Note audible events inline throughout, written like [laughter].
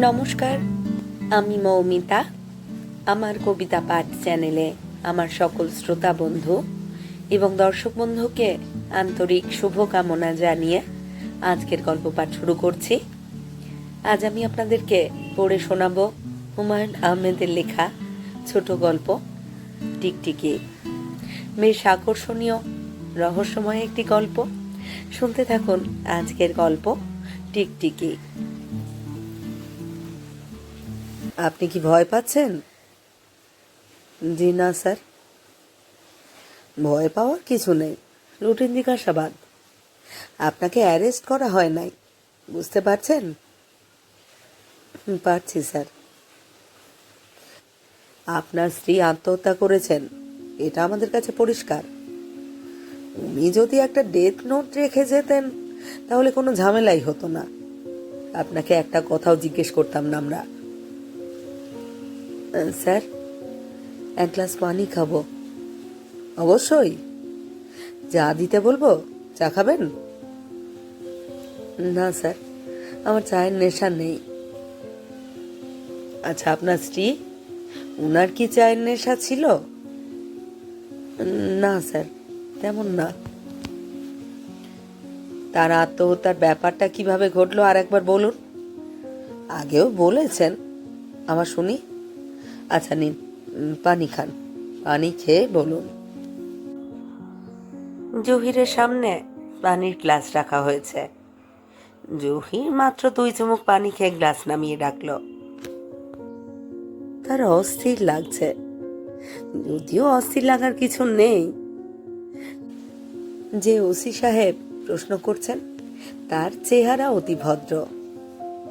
নমস্কার, আমি মৌমিতা। আমার কবিতা পাঠ চ্যানেলে আমার সকল শ্রোতা বন্ধু এবং দর্শক বন্ধুকে আন্তরিক শুভকামনা জানিয়ে আজকের গল্প পাঠ শুরু করছি। আজ আমি আপনাদেরকে পড়ে শোনাবো হুমায়ুন আহমেদের লেখা ছোট গল্প, টিকটিকি। বেশ আকর্ষণীয়, রহস্যময় একটি গল্প। শুনতে থাকুন আজকের গল্প, টিকটিকি। আপনি কি ভয় পাচ্ছেন? জি না, স্যার। ভয় পাওয়ার কিছু নেই। রুটিন জিজ্ঞাসাবাদ আপনাকে অ্যারেস্ট করা হয় নাই। বুঝতে পারছেন? পারছি, স্যার। আপনার স্ত্রী আত্মহত্যা করেছেন। এটা আমাদের কাছে পরিষ্কার। উনি যদি একটা ডেথ নোট রেখে যেতেন, তাহলে কোনো ঝামেলাই হতো না। আপনাকে একটা কথাও জিজ্ঞেস করতাম না আমরা। স্যার, এক গ্লাস পানি খাব। অবশ্যই। চা দিতে বলব, চা খাবেন? না, স্যার, আমার চায়ের নেশা নেই। আচ্ছা আপনার স্ত্রী, উনার কি চায়ের নেশা ছিল? না, স্যার, তেমন না। তার আত্মহত্যার ব্যাপারটা কীভাবে ঘটলো আর একবার বলুন। আগেও বলেছেন, আমার শুনি। আচ্ছা নিন পানি খান। পানি খেয়ে বলুন। জহিরের সামনে পানির গ্লাস রাখা হয়েছে। জহির মাত্র দুই চুমুক পানি খেয়ে গ্লাস নামিয়ে ডাকল। তার অস্থির লাগছে। যদিও অস্থির লাগার কিছু নেই। যে ওসি সাহেব প্রশ্ন করছেন তার চেহারা অতি ভদ্র।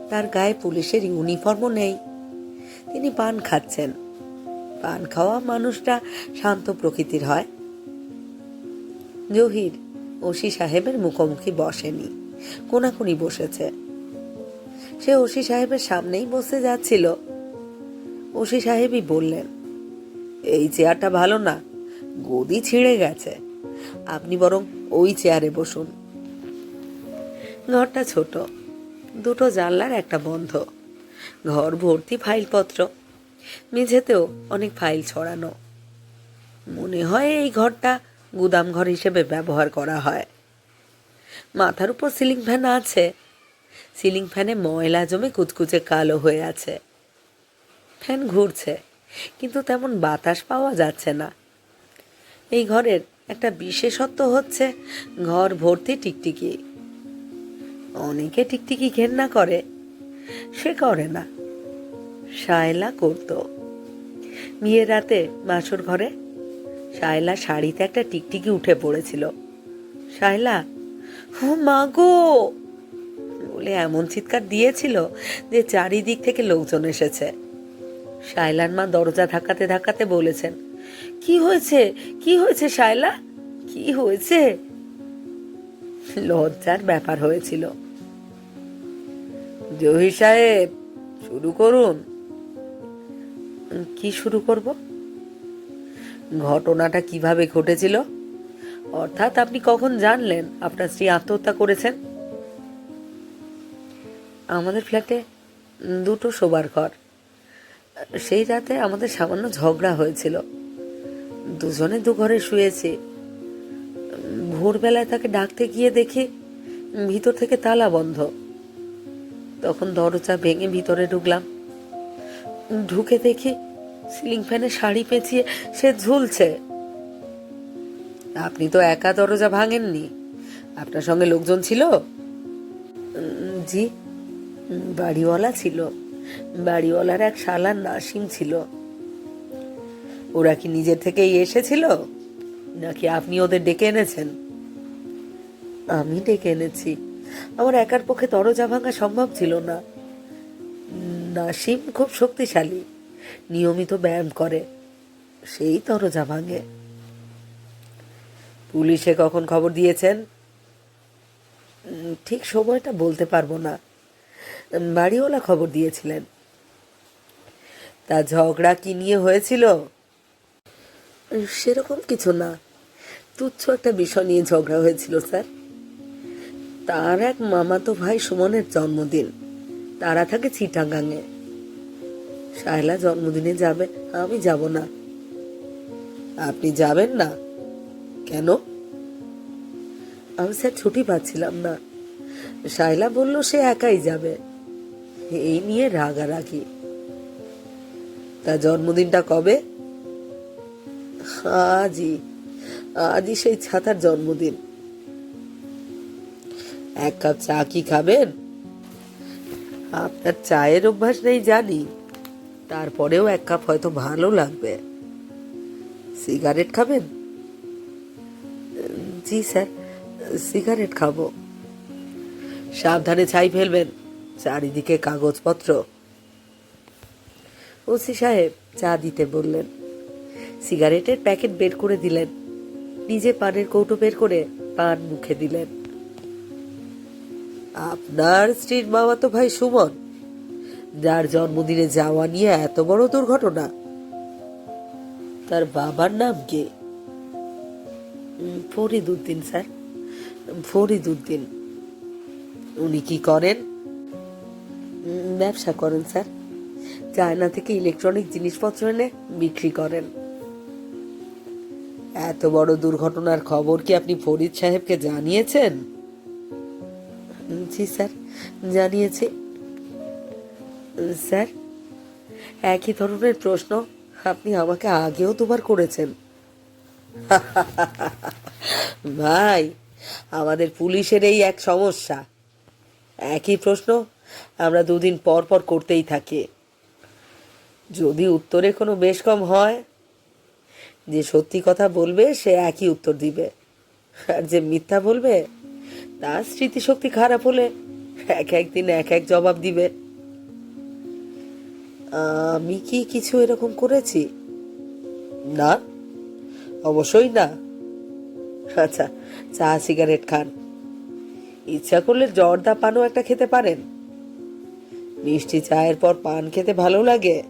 তার গায়ে পুলিশের ইউনিফর্মও নেই। তিনি পান খাচ্ছেন। পান খাওয়া মানুষটা শান্ত প্রকৃতির হয়। জহির ওসি সাহেবের মুখোমুখি বসেনি। কোনাকুনি বসেছে। সে ওসি সাহেবের সামনেই বসে যাচ্ছিল। ওসি সাহেবই বললেন, এই চেয়ারটা ভালো না, গদি ছিঁড়ে গেছে। আপনি বরং ওই চেয়ারে বসুন। ঘরটা ছোট, দুটো জানলার একটা বন্ধ। ঘর ভর্তি ফাইলপত্র। মেঝেতেও অনেক ফাইল ছড়ানো। মনে হয় এই ঘরটা গুদাম ঘর হিসেবে ব্যবহার করা হয়। মাথার উপর সিলিং ফ্যান আছে। সিলিং ফ্যানে ময়লা জমে কুচকুচে কালো হয়ে আছে। ফ্যান ঘুরছে, কিন্তু তেমন বাতাস পাওয়া যাচ্ছে না। এই ঘরের একটা বিশেষত্ব হচ্ছে ঘর ভর্তি টিকটিকি। অনেকে টিকটিকি ঘেন্না করে। সে করে না। শায়লা করত। বিয়ের রাতে বাসর ঘরে শায়লা শাড়িতে একটা টিকটিকি উঠে পড়েছিল। শায়লা, ও মা গো! বলে এমন চিৎকার দিয়েছিল যে চারিদিক থেকে লোকজন এসেছে। শায়লার মা দরজা ধাক্কাতে ধাক্কাতে বলেছেন, কি হয়েছে? কি হয়েছে শায়লা? কি হয়েছে? লজ্জার ব্যাপার হয়েছিল। জহি সাহেব, শুরু করুন। কি শুরু করব? ঘটনাটা কীভাবে ঘটেছিল? অর্থাৎ আপনি কখন জানলেন আপনার স্ত্রী আত্মহত্যা করেছেন? আমাদের ফ্ল্যাটে দুটো শোবার ঘর। সেই রাতে আমাদের সামান্য ঝগড়া হয়েছিল। দুজনে দু ঘরে শুয়েছি। ভোরবেলায় তাকে ডাকতে গিয়ে দেখি ভিতর থেকে তালা বন্ধ। তখন দরজা ভেঙে ভিতরে ঢুকলাম। ঢুকে দেখি সিলিং ফ্যানে শাড়ি পেঁচিয়ে সে ঝুলছে। আপনি তো একা দরজা ভাঙেননি। আপনার সঙ্গে লোকজন ছিল? জি, বাড়িওয়ালা ছিল। বাড়িওয়ালার এক শালার নাসিম ছিল। ওরা কি নিজের থেকেই এসেছিল? নাকি আপনি ওদের ডেকে এনেছেন? আমি ডেকে এনেছি। আমার একার পক্ষে দরজা ভাঙা সম্ভব ছিল না। নাসিম খুব শক্তিশালী, নিয়মিত ব্যায়াম করে, সেই দরজা ভাঙে। পুলিশে কখন খবর দিয়েছেন? ঠিক সময়টা বলতে পারব না। বাড়িওয়ালা খবর দিয়েছিলেন। তা ঝগড়া কি নিয়ে হয়েছিল? সেরকম কিছু না। তুচ্ছ একটা বিষয় নিয়ে ঝগড়া হয়েছিল, স্যার। তার এক মামাতো ভাই সুমনের জন্মদিন। তারা থাকে চিটাগাঙে। শায়লা জন্মদিনে যাবে, আমি যাব না। আপনি যাবেন না? কেন? আমি স্যার ছুটি পাচ্ছিলাম না। শায়লা বলল, সে একাই যাবে। এই নিয়ে রাগারাগি। তা জন্মদিনটা কবে? আজই আজই সেই ছাতার জন্মদিন। এক কাপ চা কি খাবেন? আপনার চায়ের অভ্যাস নেই জানি। তারপরেও এক কাপ হয়তো ভালো লাগবে। সিগারেট খাবেন? জি স্যার, সিগারেট খাব। সাবধানে ছাই ফেলবেন, চারিদিকে কাগজপত্র। ওসি সাহেব, চা দিতে বললেন। সিগারেটের প্যাকেট বের করে দিলেন। নিজে পানের কৌটো বের করে পান মুখে দিলেন। আপনার স্ত্রীর বাবা তো ভাই সুমন যার জন্মদিনে যাওয়া নিয়ে এত বড় দুর্ঘটনা। তার বাবার নাম কে? উম, ফরিদ উদ্দিন স্যার। ফরিদ উদ্দিন উনি কি করেন? ব্যবসা করেন স্যার। চায়না থেকে ইলেকট্রনিক জিনিসপত্র এনে বিক্রি করেন। এত বড় দুর্ঘটনার খবর কি আপনি ফরিদ সাহেবকে জানিয়েছেন? জি স্যার। জানিয়েছি। স্যার, একই ধরনের প্রশ্ন আপনি আমাকে আগেও দুবার করেছেন। [laughs] ভাই, আমাদের পুলিশের এই এক সমস্যা। একই প্রশ্ন আমরা দুদিন পর পর করতেই থাকি। যদি উত্তরে কোনো বেশ কম হয়, যে সত্যি কথা বলবে, সে একই উত্তর দিবে। আর যে মিথ্যা বলবে তার স্মৃতিশক্তি খারাপ হলে এক একদিন এক এক জবাব দিবে। আমি কি কিছু এরকম করেছি? না, অবশ্যই না। আচ্ছা চা, সিগারেট খান। ইচ্ছা করলে জর্দা পানও একটা খেতে পারেন। মিষ্টি চায়ের পর পান খেতে ভালো লাগে।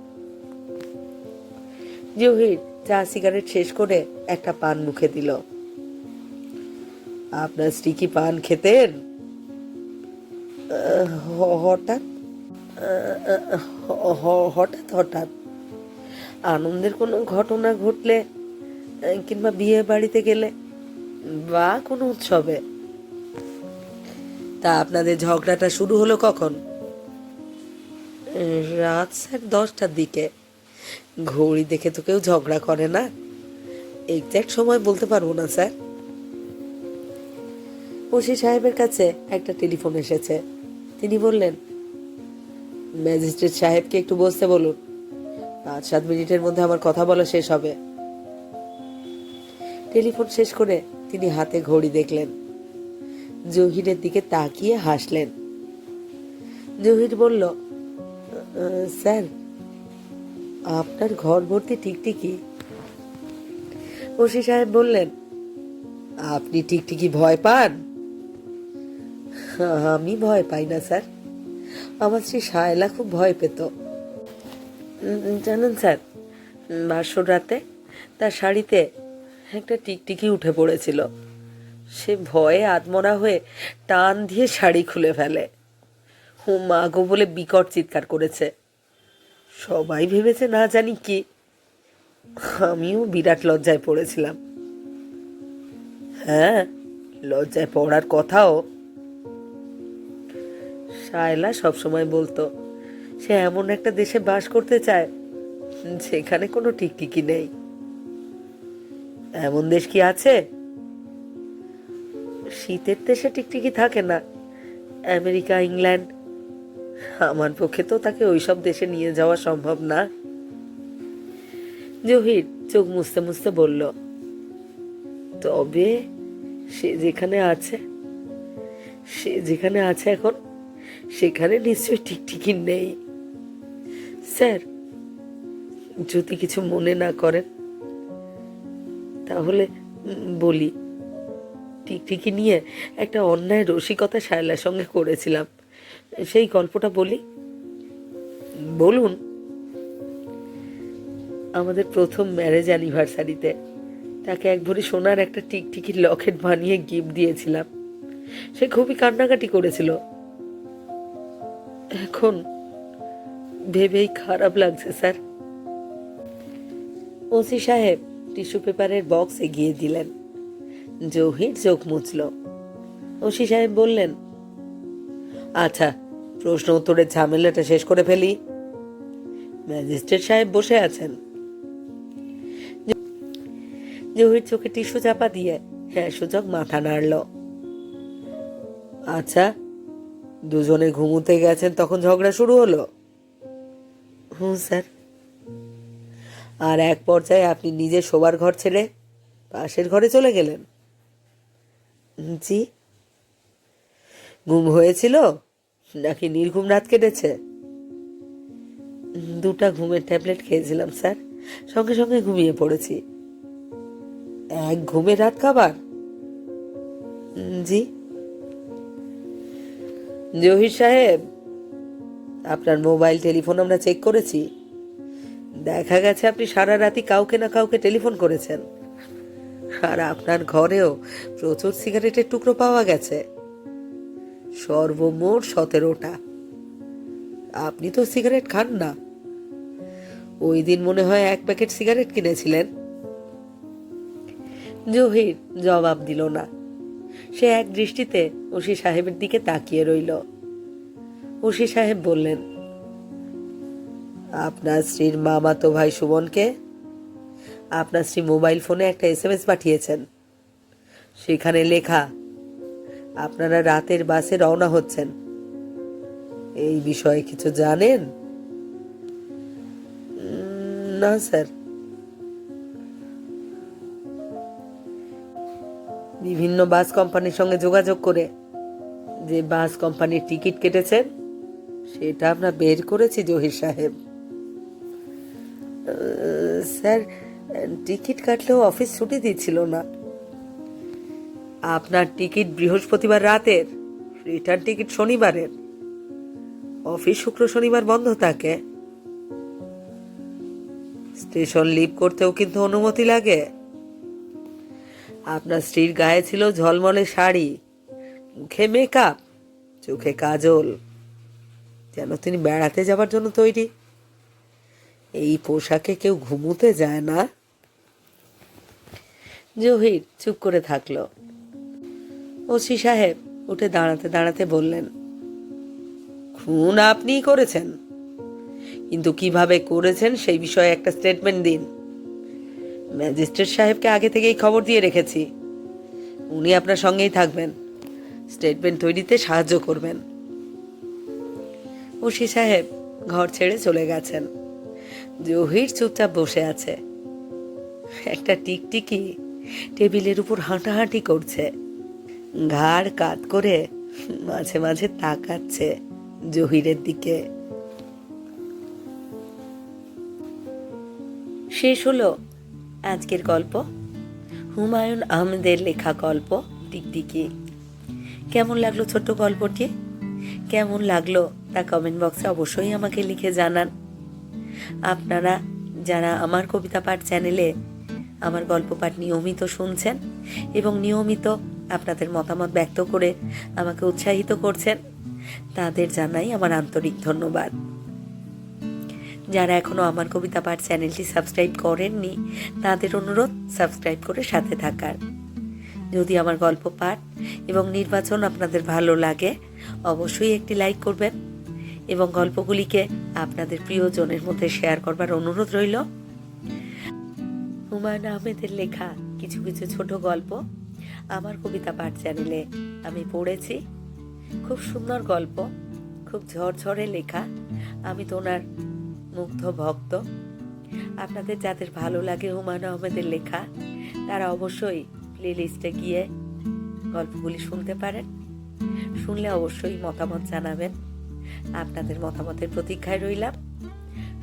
জহির চা, সিগারেট শেষ করে একটা পান মুখে দিল। আপনার স্ত্রী কি পান খেতেন? হঠাৎ? হঠাৎ হঠাৎ। আনন্দের কোনো ঘটনা ঘটলে কিংবা বিয়ে বাড়িতে গেলে, বা কোনো উৎসবে? তা আপনাদের ঝগড়াটা শুরু হলো কখন? রাত স্যার দশটার দিকে। ঘড়ি দেখে তো কেউ ঝগড়া করে না। এক্স্যাক্ট সময় বলতে পারব না, স্যার। ওসি সাহেবের কাছে একটা টেলিফোন এসেছে। তিনি বললেন, ম্যাজিস্ট্রেট সাহেবকে একটু বসতে বলুন। পাঁচ সাত মিনিটের মধ্যে আমার কথা বলা শেষ হবে। টেলিফোন শেষ করে তিনি হাতে ঘড়ি দেখলেন। জহিরের দিকে তাকিয়ে হাসলেন। জহির বলল, স্যার, আপনার ঘর ভর্তি টিকটিকি? ওসি সাহেব বললেন, আপনি টিকটিকি ভয় পান? আমি ভয় পাই না, স্যার। আমার স্ত্রী সায়লা খুব ভয় পেত। জানেন, স্যার বাসর রাতে তার শাড়িতে একটা টিকটিকি উঠে পড়েছিল। সে ভয়ে আত্মরা হয়ে টান দিয়ে শাড়ি খুলে ফেলে। ও মা গো বলে বিকট চিৎকার করেছে। সবাই ভেবেছে না জানি কি। আমিও বিরাট লজ্জায় পড়েছিলাম। হ্যাঁ লজ্জায় পড়ার কথাও শায়লা সবসময় বলতো, সে এমন একটা দেশে বাস করতে চায়, সেখানে কোনো টিকটিকি নেই। এমন দেশ কি আছে? শীতের দেশে টিকটিকি থাকে না, আমেরিকা, ইংল্যান্ড। আমার পক্ষে তো তাকে ওইসব দেশে নিয়ে যাওয়া সম্ভব না। জহির চোখ মুছতে মুছতে বলল, তবে সে যেখানে আছে, সে যেখানে আছে এখন সেখানে নিশ্চয়ই টিকটিকি নেই। স্যার, যদি কিছু মনে না করেন, তাহলে বলি, টিকটিকি নিয়ে একটা অন্যায় রসিকতা শায়লার সঙ্গে করেছিলাম। সেই গল্পটা বলি। বলুন, আমাদের প্রথম ম্যারেজ অ্যানিভার্সারিতে তাকে এক ভরি সোনার একটা টিকটিকির লকেট বানিয়ে গিফট দিয়েছিলাম। সে খুবই কান্নাকাটি করেছিল। এখন ভেবেই খারাপ লাগছে, স্যার। ওসি সাহেব টিস্যু পেপারের বক্স এগিয়ে দিলেন। জহির চোখ মুছল। ওসি সাহেব বললেন আচ্ছা প্রশ্ন উত্তরের ঝামেলাটা শেষ করে ফেলি। ম্যাজিস্ট্রেট সাহেব বসে আছেন। জহির চোখে টিস্যু চাপা দিয়ে হ্যাঁ সূচক মাথা নাড়ল। আচ্ছা দুজনে ঘুমুতে গেছেন, তখন ঝগড়া শুরু হলো। হুম, স্যার। আর এক পর্যায়ে আপনি নিজে শোবার ঘর ছেড়ে পাশের ঘরে চলে গেলেন। জি। ঘুম হয়েছিল? নাকি নির্ঘুম রাত কেটেছে? দুটা ঘুমের ট্যাবলেট খেয়েছিলাম, স্যার। সঙ্গে সঙ্গে ঘুমিয়ে পড়েছি। এক ঘুমে রাত খাবার? জি। জহির সাহেব, আপনার মোবাইল টেলিফোন আমরা চেক করেছি। দেখা গেছে আপনি সারা রাতি কাউকে না কাউকে টেলিফোন করেছেন। আর আপনার ঘরেও প্রচুর সিগারেটের টুকরো পাওয়া গেছে। সর্বমোট সতেরোটা। আপনি তো সিগারেট খান না। ওই দিন মনে হয় এক প্যাকেট সিগারেট কিনেছিলেন। জহির জবাব দিল না। সে এক দৃষ্টিতে ওসি সাহেবের দিকে তাকিয়ে রইল। ওসি সাহেব বললেন, আপনার স্ত্রীর মামাতো ভাই সুমনকে আপনার স্ত্রী মোবাইল ফোনে একটা এসএমএস পাঠিয়েছেন। সেখানে লেখা, আপনারা রাতের বাসে রওনা হচ্ছেন। এই বিষয়ে কিছু জানেন? না, স্যার। বিভিন্ন বাস কোম্পানির সঙ্গে যোগাযোগ করে যে বাস কোম্পানির টিকিট কেটেছেন সেটা আমরা বের করেছি জহির সাহেব। স্যার, টিকিট কাটলেও অফিস ছুটি দিচ্ছিল না। আপনার টিকিট বৃহস্পতিবার রাতের, রিটার্ন টিকিট শনিবারের। অফিস শুক্র শনিবার বন্ধ থাকে। স্টেশন লিভ করতেও কিন্তু অনুমতি লাগে। আপনার স্ত্রীর গায়ে ছিল ঝলমলে শাড়ি, মুখে মেকআপ চোখে কাজল। যেন তিনি বেড়াতে যাবার জন্য তৈরি। এই পোশাকে কেউ ঘুমুতে যায় না। জহির চুপ করে থাকল। ওসি সাহেব উঠে দাঁড়াতে দাঁড়াতে বললেন, খুন আপনিই করেছেন। কিন্তু কীভাবে করেছেন সেই বিষয়ে একটা স্টেটমেন্ট দিন। ম্যাজিস্ট্রেট সাহেবকে আগে থেকেই খবর দিয়ে রেখেছি। উনি আপনার সঙ্গেই থাকবেন। স্টেটমেন্ট তৈরিতে সাহায্য করবেন। ওসি সাহেব ঘর ছেড়ে চলে গেছেন। জহির চুপচাপ বসে আছে। একটা টিকটিকি টেবিলের উপর হাঁটাহাঁটি করছে। ঘাড় কাত করে মাঝে মাঝে তাকাচ্ছে জহিরের দিকে। শেষ হলো। আজকের গল্প। হুমায়ুন আহমেদের লেখা গল্প, টিকটিকি। কেমন লাগল ছোট্ট গল্পটি? কেমন লাগল তা কমেন্ট বক্সে অবশ্যই আমাকে লিখে জানান। আপনারা যারা আমার কবিতা পাঠ চ্যানেলে আমার গল্প পাঠ নিয়মিত শুনছেন এবং নিয়মিত আপনাদের মতামত ব্যক্ত করে আমাকে উৎসাহিত করছেন, তাদের জানাই আমার আন্তরিক ধন্যবাদ। যারা এখনও আমার কবিতা পাঠ চ্যানেলটি সাবস্ক্রাইব করেননি, তাদের অনুরোধ সাবস্ক্রাইব করে সাথে থাকার। যদি আমার গল্প পাঠ এবং নির্বাচন আপনাদের ভালো লাগে, অবশ্যই একটি লাইক করবেন এবং গল্পগুলিকে আপনাদের প্রিয়জনের মধ্যে শেয়ার করবার অনুরোধ রইল। হুমায়ুন আহমেদের লেখা কিছু কিছু ছোট গল্প আমার কবিতা পাঠ চ্যানেলে আমি পড়েছি। খুব সুন্দর গল্প, খুব ঝরঝরে লেখা। আমি তো ওনার মুগ্ধ ভক্ত। আপনাদের যাদের ভালো লাগে হুমায়ুন আহমেদের লেখা তারা অবশ্যই প্লে লিস্টে গিয়ে গল্পগুলি শুনতে পারেন। শুনলে অবশ্যই মতামত জানাবেন। আপনাদের মতামতের প্রতীক্ষায় রইলাম।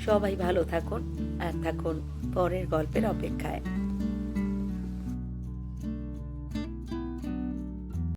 সবাই ভালো থাকুন আর থাকুন পরের গল্পের অপেক্ষায়।